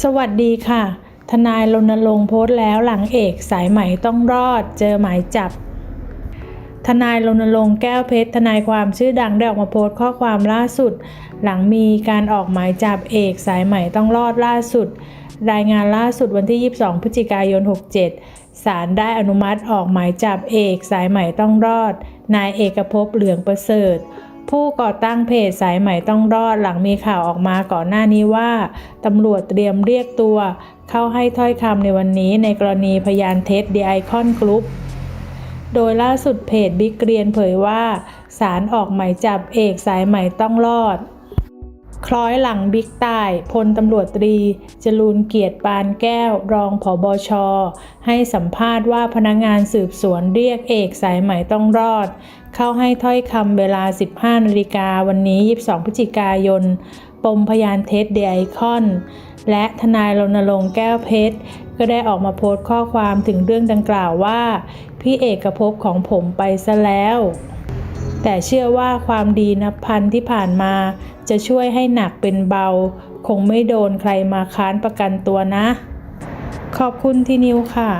สวัสดีค่ะ ทนายรณรงค์โพสต์แล้วหลังเอกสายไหม่ต้องรอดเจอหมายจับ ทนายรณรงค์แก้วเพชรทนายความชื่อดังได้ออกมาโพสต์ข้อความล่าสุด หลังมีการออกหมายจับเอกสายไหม่ต้องรอดล่าสุด รายงานล่าสุดวันที่ 22 พฤศจิกายน 67 ศาลได้อนุมัติออกหมายจับเอกสายไหม่ต้องรอด นายเอกภพเหลืองประเสริฐ ผู้ก่อตั้งเพจสายใหม่ต้องรอดหลังมีข่าวออกมาก่อนหน้านี้ว่าตำรวจเตรียมเรียกตัว เข้าให้ถ้อยคำในวันนี้ในกรณีพยานเท็จ The Icon Group โดยล่าสุดเพจบิ๊กเรียนเผยว่าศาลออกหมายจับเอกสายใหม่ต้องรอด คล้อยหลังบิ๊กต่ายพลตำรวจตรี จรูนเกียรติปานแก้ว รองผบช ให้สัมภาษณ์ว่าพนักงานสืบสวนเรียกเอกสายไหมต้องรอด เข้าให้ถ้อยคำเวลา 15นาฬิกาวันนี้ 22 พฤศจิกายน ปมพยานเท็จเดไอคอน และทนายรณรงค์แก้วเพชร ก็ได้ออกมาโพสต์ข้อความถึงเรื่องดังกล่าวว่า พี่เอกภพของผมไปซะแล้ว แต่เชื่อว่าความดีนับพันที่ผ่านมา จะช่วยให้หนักเป็นเบา คงไม่โดนใครมาค้านประกันตัวนะ ขอบคุณที่นิวค่ะ